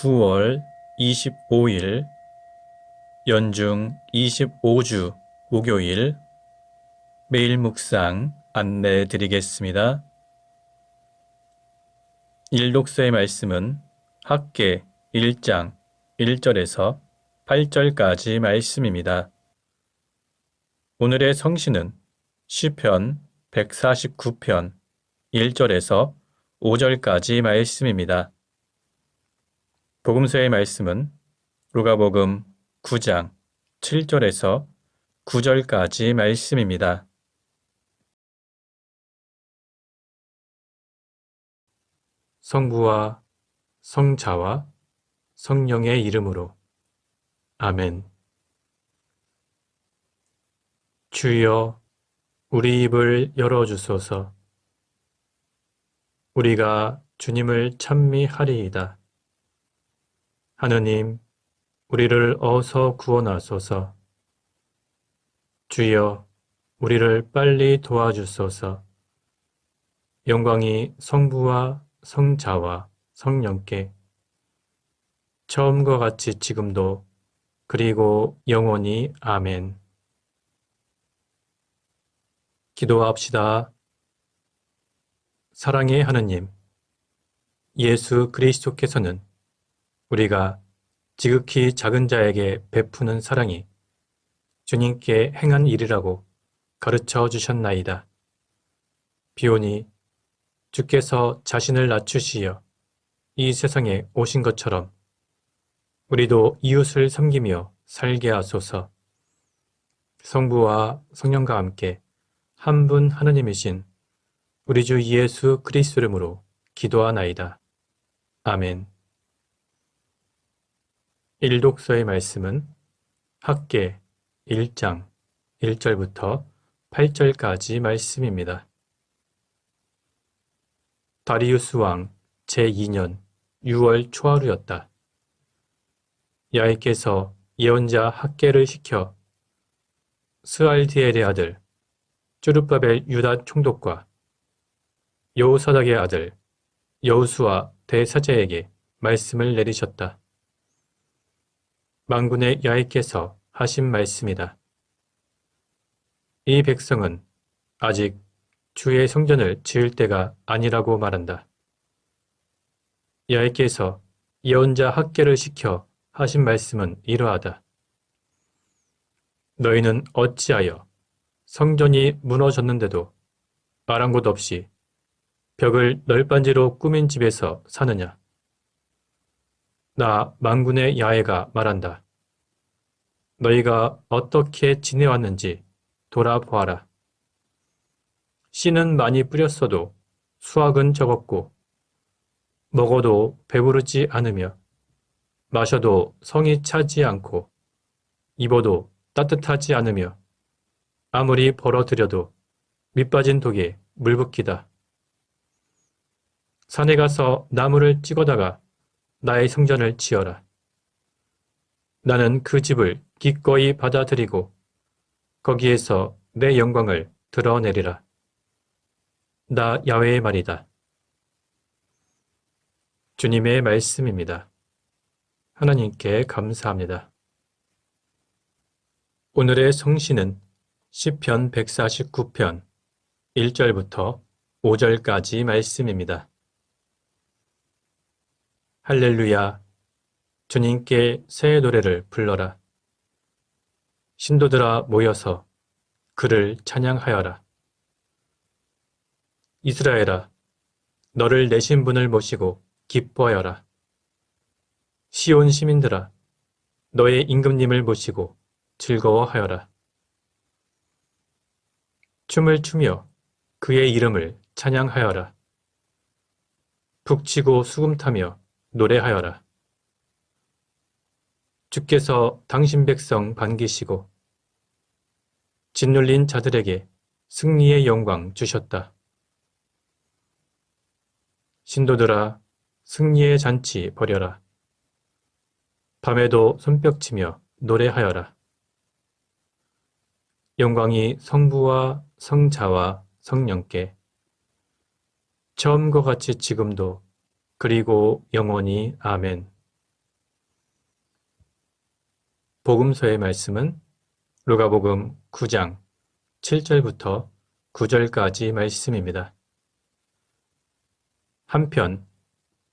9월 25일 연중 25주 목요일 매일 묵상 안내해 드리겠습니다. 일독서의 말씀은 학계 1장 1절에서 8절까지 말씀입니다. 오늘의 성신은 시편 149편 1절에서 5절까지 말씀입니다. 복음서의 말씀은 루가복음 9장 7절에서 9절까지 말씀입니다. 성부와 성자와 성령의 이름으로 아멘. 주여 우리 입을 열어 주소서. 우리가 주님을 찬미하리이다. 하느님, 우리를 어서 구원하소서. 주여, 우리를 빨리 도와주소서. 영광이 성부와 성자와 성령께 처음과 같이 지금도 그리고 영원히 아멘. 기도합시다. 사랑의 하느님, 예수 그리스도께서는 우리가 지극히 작은 자에게 베푸는 사랑이 주님께 행한 일이라고 가르쳐 주셨나이다. 비오니 주께서 자신을 낮추시어 이 세상에 오신 것처럼 우리도 이웃을 섬기며 살게 하소서. 성부와 성령과 함께 한 분 하느님이신 우리 주 예수 그리스도 이름으로 기도하나이다. 아멘. 일독서의 말씀은 학계 1장 1절부터 8절까지 말씀입니다. 다리우스 왕 제2년 6월 초하루였다. 야훼께서 예언자 학계를 시켜 스알디엘의 아들 쭈르바벨 유다 총독과 여우사닥의 아들 여우수와 대사제에게 말씀을 내리셨다. 망군의 야훼께서 하신 말씀이다. 이 백성은 아직 주의 성전을 지을 때가 아니라고 말한다. 야훼께서 예언자 학계를 시켜 하신 말씀은 이러하다. 너희는 어찌하여 성전이 무너졌는데도 아랑곳 없이 벽을 널빤지로 꾸민 집에서 사느냐? 나 망군의 야훼가 말한다. 너희가 어떻게 지내왔는지 돌아보아라. 씨는 많이 뿌렸어도 수확은 적었고 먹어도 배부르지 않으며 마셔도 성이 차지 않고 입어도 따뜻하지 않으며 아무리 벌어들여도 밑빠진 독에 물붓기다. 산에 가서 나무를 찍어다가 나의 성전을 지어라. 나는 그 집을 기꺼이 받아들이고 거기에서 내 영광을 드러내리라. 나 야외의 말이다. 주님의 말씀입니다. 하나님께 감사합니다. 오늘의 성신은 시편 149편 1절부터 5절까지 말씀입니다. 할렐루야. 주님께 새 노래를 불러라. 신도들아 모여서 그를 찬양하여라. 이스라엘아, 너를 내신 분을 모시고 기뻐하여라. 시온 시민들아, 너의 임금님을 모시고 즐거워하여라. 춤을 추며 그의 이름을 찬양하여라. 북치고 수금 타며 노래하여라. 주께서 당신 백성 반기시고 짓눌린 자들에게 승리의 영광 주셨다. 신도들아 승리의 잔치 벌여라. 밤에도 손뼉치며 노래하여라. 영광이 성부와 성자와 성령께 처음과 같이 지금도 그리고 영원히 아멘. 복음서의 말씀은 루가복음 9장 7절부터 9절까지 말씀입니다. 한편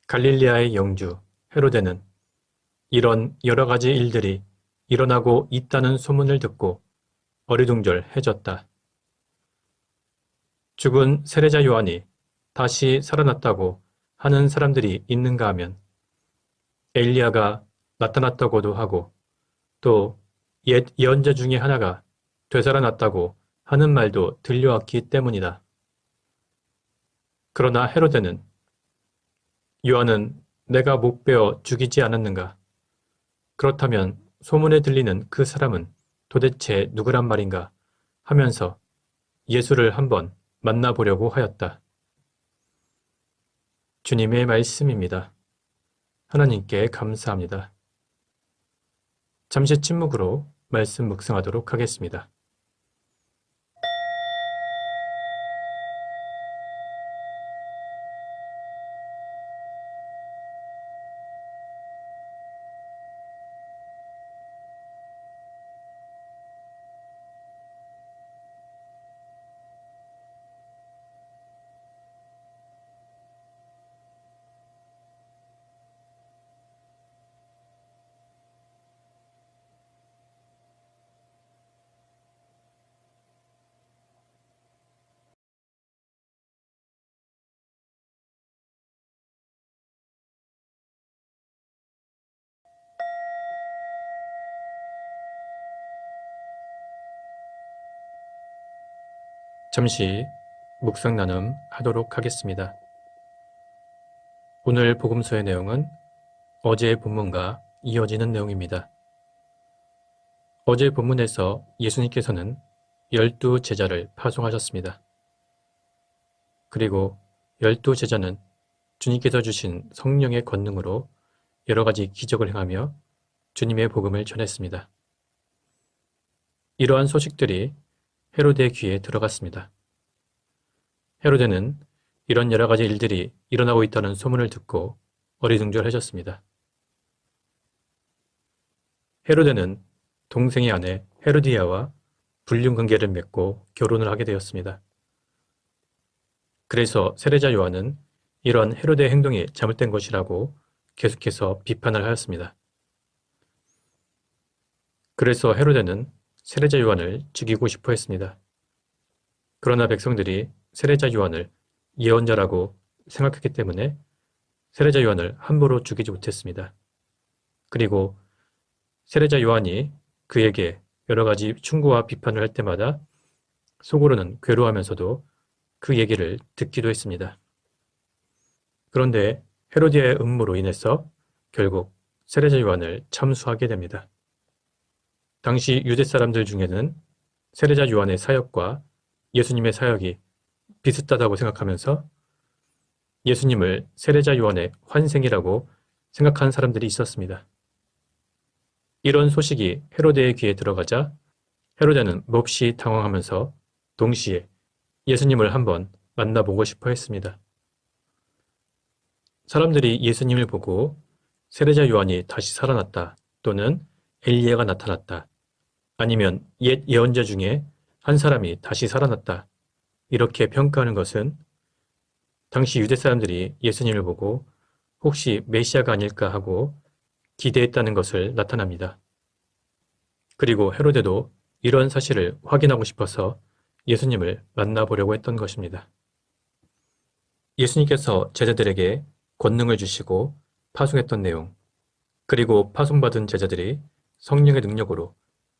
갈릴리아의 영주 헤로데는 이런 여러 가지 일들이 일어나고 있다는 소문을 듣고 어리둥절해졌다. 죽은 세례자 요한이 다시 살아났다고 하는 사람들이 있는가 하면 엘리야가 나타났다고도 하고 또 옛 예언자 중에 하나가 되살아났다고 하는 말도 들려왔기 때문이다. 그러나 헤로데는 요한은 내가 목 베어 죽이지 않았는가? 그렇다면 소문에 들리는 그 사람은 도대체 누구란 말인가? 하면서 예수를 한번 만나보려고 하였다. 주님의 말씀입니다. 하나님께 감사합니다. 잠시 침묵으로 말씀 묵상하도록 하겠습니다. 잠시 묵상 나눔 하도록 하겠습니다. 오늘 복음서의 내용은 어제의 본문과 이어지는 내용입니다. 어제 본문에서 예수님께서는 열두 제자를 파송하셨습니다. 그리고 열두 제자는 주님께서 주신 성령의 권능으로 여러 가지 기적을 행하며 주님의 복음을 전했습니다. 이러한 소식들이 헤로데의 귀에 들어갔습니다. 헤로데는 이런 여러 가지 일들이 일어나고 있다는 소문을 듣고 어리둥절해졌습니다. 헤로데는 동생의 아내 헤로디아와 불륜 관계를 맺고 결혼을 하게 되었습니다. 그래서 세례자 요한은 이러한 헤로데의 행동이 잘못된 것이라고 계속해서 비판을 하였습니다. 그래서 헤로데는 세례자 요한을 죽이고 싶어 했습니다. 그러나 백성들이 세례자 요한을 예언자라고 생각했기 때문에 세례자 요한을 함부로 죽이지 못했습니다. 그리고 세례자 요한이 그에게 여러 가지 충고와 비판을 할 때마다 속으로는 괴로워하면서도 그 얘기를 듣기도 했습니다. 그런데 헤로디아의 음모로 인해서 결국 세례자 요한을 참수하게 됩니다. 당시 유대 사람들 중에는 세례자 요한의 사역과 예수님의 사역이 비슷하다고 생각하면서 예수님을 세례자 요한의 환생이라고 생각한 사람들이 있었습니다. 이런 소식이 헤로데의 귀에 들어가자 헤로데는 몹시 당황하면서 동시에 예수님을 한번 만나보고 싶어 했습니다. 사람들이 예수님을 보고 세례자 요한이 다시 살아났다 또는 엘리야가 나타났다 아니면 옛 예언자 중에 한 사람이 다시 살아났다 이렇게 평가하는 것은 당시 유대 사람들이 예수님을 보고 혹시 메시아가 아닐까 하고 기대했다는 것을 나타납니다. 그리고 헤로데도 이런 사실을 확인하고 싶어서 예수님을 만나보려고 했던 것입니다. 예수님께서 제자들에게 권능을 주시고 파송했던 내용, 그리고 파송받은 제자들이 성령의 능력으로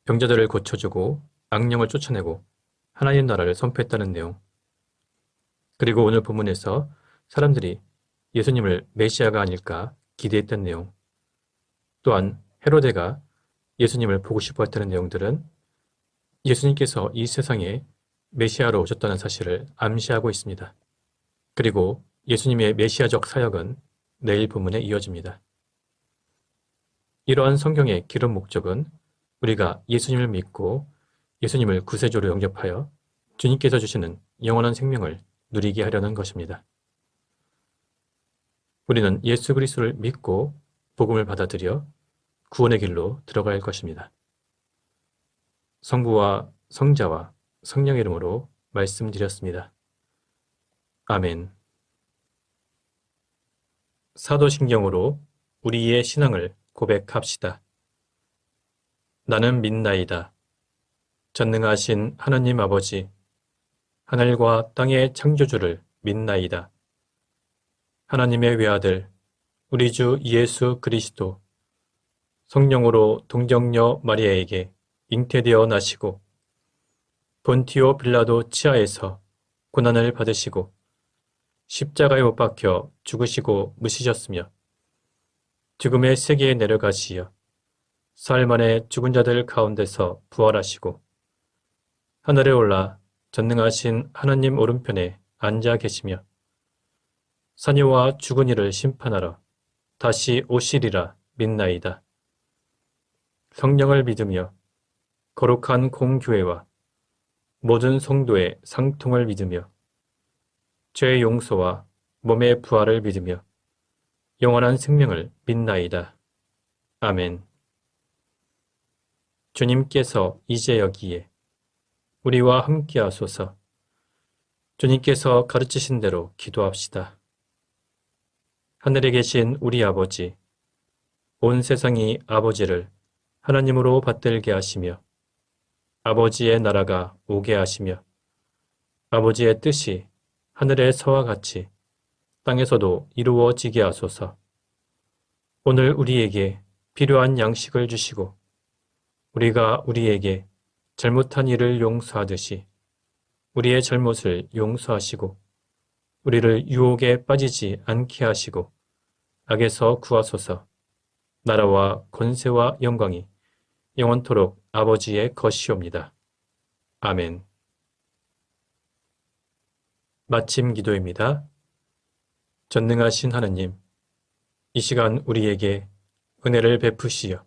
병자들을 고쳐주고 악령을 쫓아내고 하나님 나라를 선포했다는 내용. 그리고 오늘 본문에서 사람들이 예수님을 메시아가 아닐까 기대했던 내용. 또한 헤로데가 예수님을 보고 싶어 했다는 내용들은 예수님께서 이 세상에 메시아로 오셨다는 사실을 암시하고 있습니다. 그리고 예수님의 메시아적 사역은 내일 본문에 이어집니다. 이러한 성경의 기록 목적은 우리가 예수님을 믿고 예수님을 구세주로 영접하여 주님께서 주시는 영원한 생명을 누리게 하려는 것입니다. 우리는 예수 그리스도를 믿고 복음을 받아들여 구원의 길로 들어갈 것입니다. 성부와 성자와 성령의 이름으로 말씀드렸습니다. 아멘. 사도신경으로 우리의 신앙을 고백합시다. 나는 믿나이다. 전능하신 하나님 아버지, 하늘과 땅의 창조주를 믿나이다. 하나님의 외아들, 우리 주 예수 그리스도, 성령으로 동정녀 마리아에게 잉태되어 나시고, 본티오 빌라도 치하에서 고난을 받으시고, 십자가에 못 박혀 죽으시고 무시셨으며, 죽음의 세계에 내려가시어, 사흘 만에 죽은 자들 가운데서 부활하시고, 하늘에 올라 전능하신 하나님 오른편에 앉아 계시며, 산이와 죽은 이를 심판하러 다시 오시리라 믿나이다. 성령을 믿으며 거룩한 공교회와 모든 성도의 상통을 믿으며 죄의 용서와 몸의 부활을 믿으며 영원한 생명을 믿나이다. 아멘. 주님께서 이제 여기에 우리와 함께 하소서 주님께서 가르치신 대로 기도합시다. 하늘에 계신 우리 아버지, 온 세상이 아버지를 하나님으로 받들게 하시며 아버지의 나라가 오게 하시며 아버지의 뜻이 하늘에서와 같이 땅에서도 이루어지게 하소서. 오늘 우리에게 필요한 양식을 주시고 우리가 우리에게 잘못한 일을 용서하듯이 우리의 잘못을 용서하시고 우리를 유혹에 빠지지 않게 하시고 악에서 구하소서. 나라와 권세와 영광이 영원토록 아버지의 것이옵니다. 아멘. 마침 기도입니다. 전능하신 하느님, 이 시간 우리에게 은혜를 베푸시어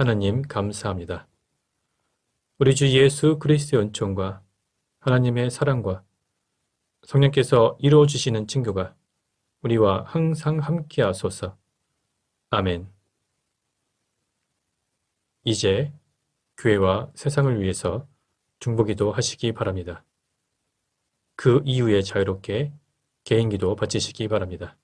하나님 감사합니다. 우리 주 예수 그리스도의 은총과 하나님의 사랑과 성령께서 이루어 주시는 친교가 우리와 항상 함께 하소서. 아멘. 이제 교회와 세상을 위해서 중보기도 하시기 바랍니다. 그 이후에 자유롭게 개인기도 바치시기 바랍니다.